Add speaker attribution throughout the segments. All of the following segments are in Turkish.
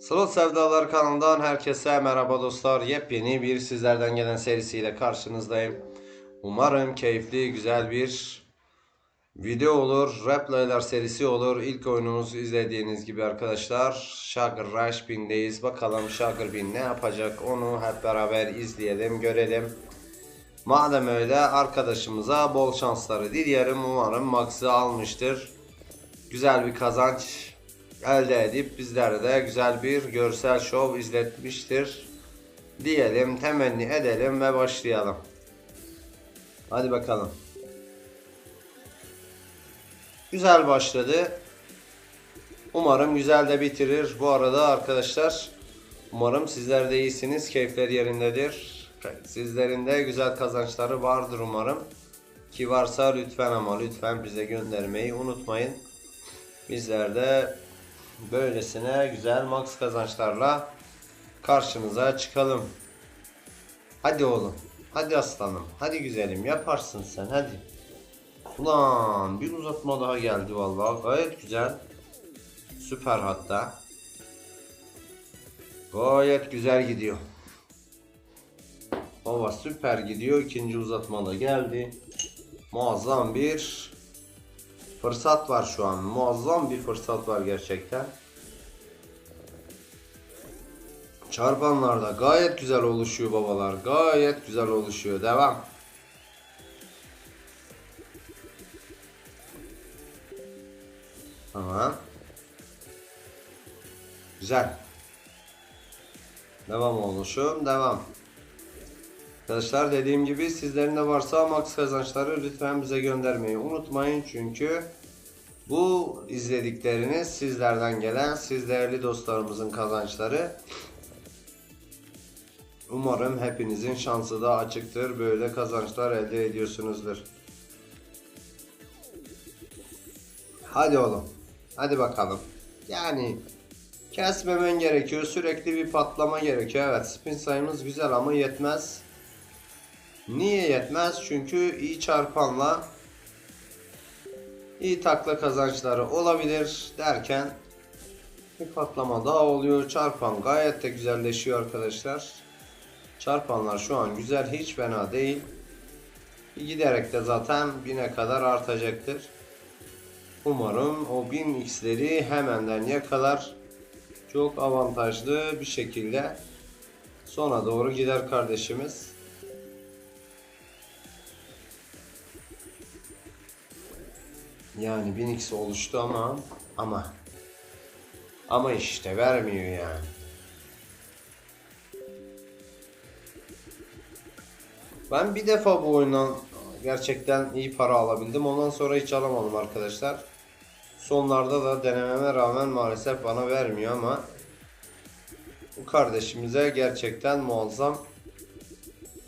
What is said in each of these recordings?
Speaker 1: Slot Sevdalar kanalından herkese merhaba dostlar. Yepyeni bir sizlerden gelen serisiyle karşınızdayım. Umarım keyifli, güzel bir video olur. Replaylar serisi olur. İlk oyunumuzu izlediğiniz gibi arkadaşlar. Sugar Rush Bin'deyiz. Bakalım Sugar Bin ne yapacak onu hep beraber izleyelim, görelim. Madem öyle arkadaşımıza bol şansları dileyelim. Umarım Max'ı almıştır. Güzel bir kazanç elde edip bizlere de güzel bir görsel şov izletmiştir. Diyelim, temenni edelim ve başlayalım. Hadi bakalım. Güzel başladı. Umarım güzel de bitirir. Bu arada arkadaşlar umarım sizler de iyisiniz. Keyifler yerindedir. Sizlerin de güzel kazançları vardır umarım. Ki varsa lütfen ama lütfen bize göndermeyi unutmayın. Bizler de böylesine güzel max kazançlarla karşınıza çıkalım. Hadi oğlum. Hadi aslanım. Hadi güzelim. Yaparsın sen. Hadi. Ulan bir uzatma daha geldi vallahi. Gayet güzel. Süper hatta. Gayet güzel gidiyor. Baba süper gidiyor. İkinci uzatma da geldi. Muazzam bir fırsat var şu an. Muazzam bir fırsat var gerçekten. Çarpanlarda gayet güzel oluşuyor babalar. Gayet güzel oluşuyor. Devam. Tamam. Güzel. Devam oluşum. Devam. Arkadaşlar dediğim gibi sizlerin de varsa max kazançları lütfen bize göndermeyi unutmayın. Çünkü bu izledikleriniz sizlerden gelen siz değerli dostlarımızın kazançları. Umarım hepinizin şansı da açıktır. Böyle kazançlar elde ediyorsunuzdur. Hadi oğlum. Hadi bakalım. Yani kesmemen gerekiyor. Sürekli bir patlama gerekiyor. Evet spin sayımız güzel ama yetmez. Niye yetmez? Çünkü iyi çarpanla iyi takla kazançları olabilir derken bir patlama daha oluyor. Çarpan gayet de güzelleşiyor arkadaşlar. Çarpanlar şu an güzel hiç fena değil. Giderek de zaten 1000'e kadar artacaktır. Umarım o 1000 x'leri hemenden yakalar. Çok avantajlı bir şekilde sona doğru gider kardeşimiz. Yani 1000x oluştu ama ama ama işte vermiyor yani. Ben bir defa bu oyundan gerçekten iyi para alabildim. Ondan sonra hiç alamadım arkadaşlar. Sonlarda da denememe rağmen maalesef bana vermiyor ama bu kardeşimize gerçekten muazzam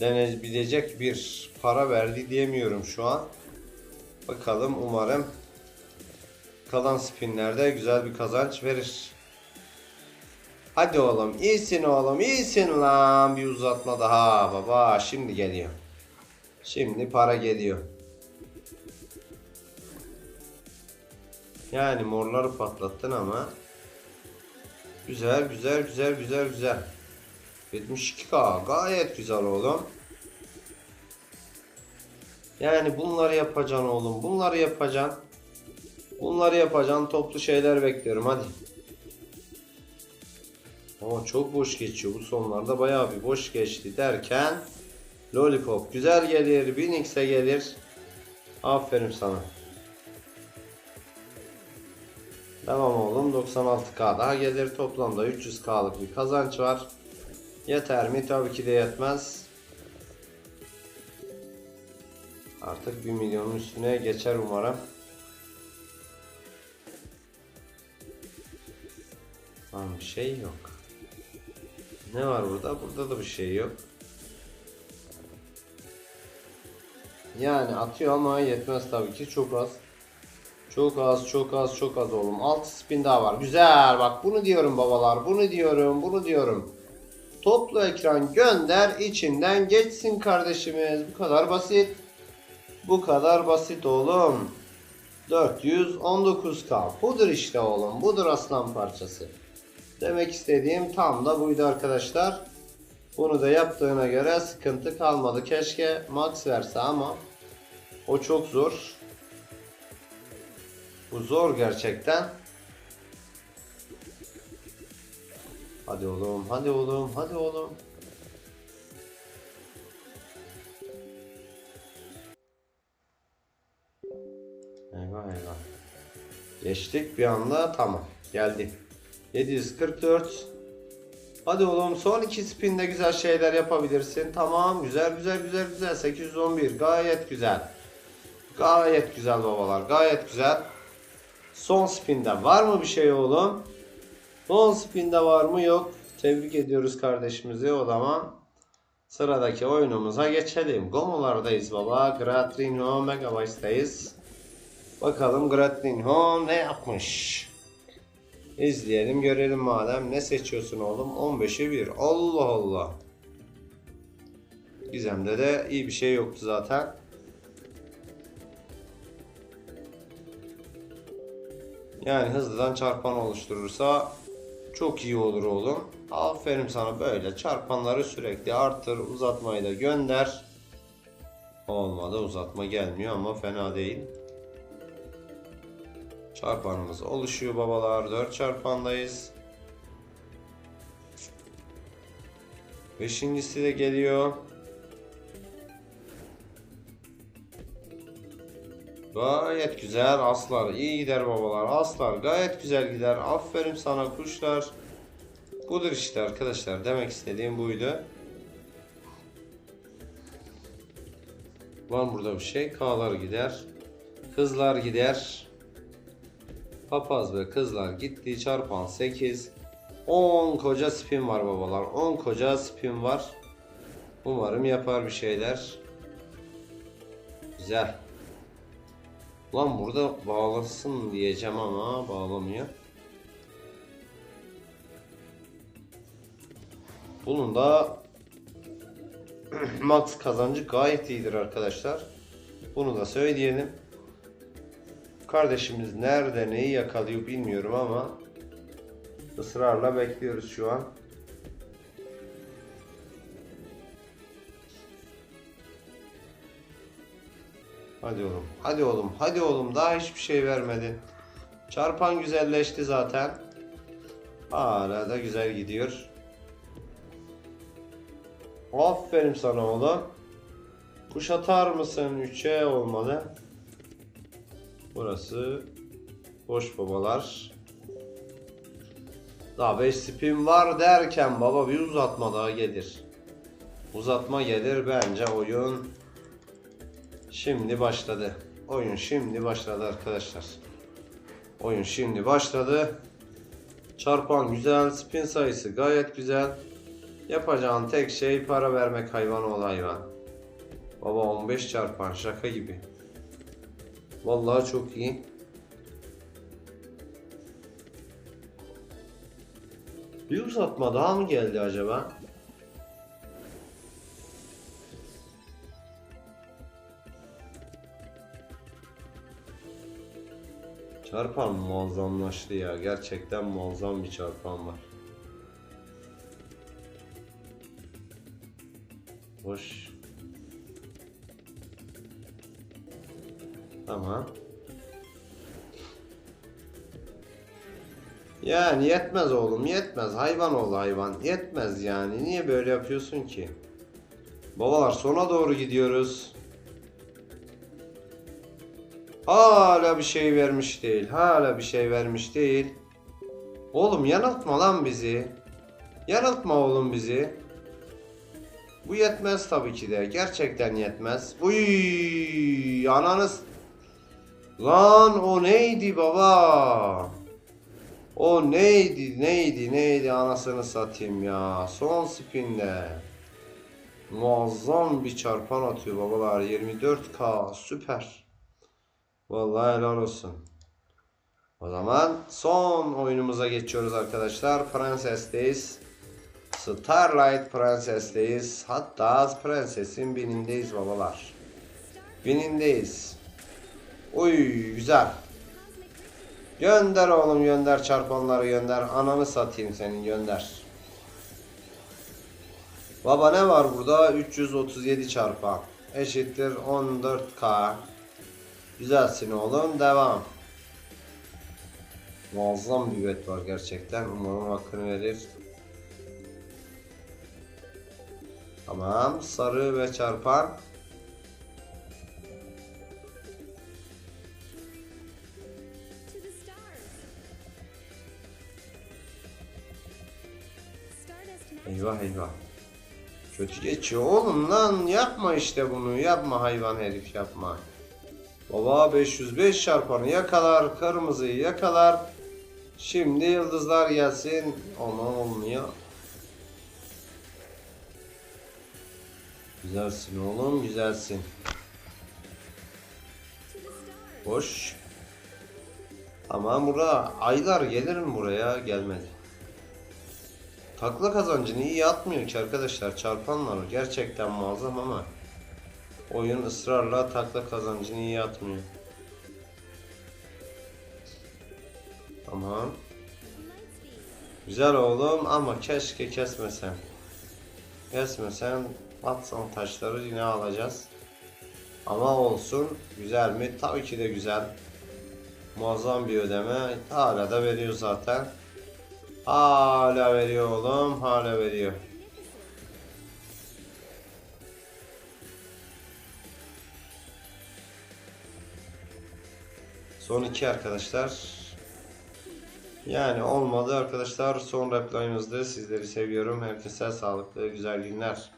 Speaker 1: denebilecek bir para verdi diyemiyorum şu an. Bakalım umarım kalan spinlerde güzel bir kazanç verir. Hadi oğlum iyisin oğlum iyisin lan bir uzatma daha baba şimdi geliyor. Şimdi para geliyor. Yani morları patlattın ama güzel güzel güzel güzel güzel. 72k gayet güzel oğlum. Yani bunları yapacaksın oğlum. Bunları yapacaksın. Bunları yapacaksın. Toplu şeyler bekliyorum hadi. Ama çok boş geçiyor. Bu sonlarda bayağı bir boş geçti derken Lollipop güzel gelir. 1000x'e gelir. Aferin sana. Tamam oğlum 96k daha gelir. Toplamda 300k'lık bir kazanç var. Yeter mi? Tabii ki de yetmez. Artık 1 milyonun üstüne geçer umarım. Lan bir şey yok. Ne var burada? Burada da bir şey yok. Yani atıyor ama yetmez tabii ki çok az. Çok az, çok az, çok az oğlum. 6 spin daha var. Güzel bak bunu diyorum babalar. Bunu diyorum, bunu diyorum. Toplu ekran gönder, içinden geçsin kardeşimiz. Bu kadar basit. Bu kadar basit oğlum. 419k. Budur işte oğlum. Budur aslan parçası. Demek istediğim tam da buydu arkadaşlar. Bunu da yaptığına göre sıkıntı kalmadı. Keşke max verse ama o çok zor. Bu zor gerçekten. Hadi oğlum, hadi oğlum, hadi oğlum. Geçtik bir anda tamam. Geldi. 744. Hadi oğlum son iki spinde güzel şeyler yapabilirsin. Tamam güzel güzel güzel güzel. 811 gayet güzel. Gayet güzel babalar gayet güzel. Son spinde var mı bir şey oğlum? Son spinde var mı yok. Tebrik ediyoruz kardeşimizi o zaman. Sıradaki oyunumuza geçelim. Gomolardayız baba. Gratrinho Megabytes'tayız. Bakalım Gratrinho ne yapmış? İzleyelim görelim madem. Ne seçiyorsun oğlum? 15'e 1. Allah Allah. Gizem'de de iyi bir şey yoktu zaten. Yani hızlıdan çarpan oluşturursa çok iyi olur oğlum. Aferin sana böyle çarpanları sürekli artır. Uzatmayı da gönder. Olmadı uzatma gelmiyor ama fena değil. Çarpanımız oluşuyor babalar. 4 çarpandayız. Beşincisi de geliyor. Gayet güzel aslar. iyi gider babalar. Aslar gayet güzel gider. Aferin sana kuşlar. Budur işte arkadaşlar. Demek istediğim buydu. Var burada bir şey. K'lar gider. Kızlar gider. Papaz ve kızlar gitti. Çarpan 8. 10 koca spin var babalar. 10 koca spin var. Umarım yapar bir şeyler. Güzel. Lan burada bağlasın diyeceğim ama bağlamıyor. Bunun da max kazancı gayet iyidir arkadaşlar. Bunu da söyleyelim. Kardeşimiz nerede neyi yakalıyor bilmiyorum ama ısrarla bekliyoruz şu an. Hadi oğlum, hadi oğlum, hadi oğlum. Daha hiçbir şey vermedin. Çarpan güzelleşti zaten. Hala da güzel gidiyor. Aferin sana oğlum. Kuş atar mısın? 3'e olmadı. Burası boş babalar. Daha 5 spin var derken baba bir uzatma daha gelir. Uzatma gelir bence oyun şimdi başladı. Oyun şimdi başladı arkadaşlar. Oyun şimdi başladı. Çarpan güzel, spin sayısı gayet güzel. Yapacağın tek şey para vermek hayvan ol hayvan. Baba 15 çarpan şaka gibi. Vallahi çok iyi. Bir uzatma daha mı geldi acaba? Çarpan muazzamlaştı ya. Gerçekten muazzam bir çarpan var. Hoş. Tamam. Yani yetmez oğlum yetmez. Hayvan ol hayvan. Yetmez yani. Niye böyle yapıyorsun ki? Babalar sona doğru gidiyoruz. Hala bir şey vermiş değil. Hala bir şey vermiş değil. Oğlum yanıltma lan bizi. Yanıltma oğlum bizi. Bu yetmez tabii ki de. Gerçekten yetmez. Uy, ananız. Lan o neydi baba? O neydi neydi neydi anasını satayım ya. Son spinde. Muazzam bir çarpan atıyor babalar. 24k süper. Vallahi helal olsun. O zaman son oyunumuza geçiyoruz arkadaşlar. Prenses'teyiz. Starlight Prenses'teyiz. Hatta Prenses'in binindeyiz babalar. Binindeyiz. Oy güzel. Gönder oğlum gönder çarpanları gönder. Ananı satayım senin gönder. Baba ne var burada? 337 çarpan. Eşittir 14K. Güzelsin oğlum. Devam. Muazzam bir bet var gerçekten. Umarım hakkını verir. Tamam. Sarı ve çarpan. Eyvah eyvah. Kötü geçiyor oğlum lan yapma işte bunu yapma hayvan herif yapma. Baba 505 çarpanı yakalar kırmızıyı yakalar. Şimdi yıldızlar gelsin. Aman olmuyor. Güzelsin oğlum güzelsin. Hoş. Ama bura aylar gelir mi buraya? Gelmedi. Takla kazancını iyi atmıyor ki arkadaşlar. Çarpanlar gerçekten muazzam ama oyun ısrarla takla kazancını iyi atmıyor. Tamam. Güzel oğlum ama keşke kesmesen. Kesmesen atsan taşları yine alacağız. Ama olsun. Güzel mi? Tabii ki de güzel. Muazzam bir ödeme. Hala da veriyor zaten. Hala veriyor oğlum. Hala veriyor. Son iki arkadaşlar. Yani olmadı arkadaşlar. Son replayımızdı. Sizleri seviyorum. Herkese sağlıklı güzel günler.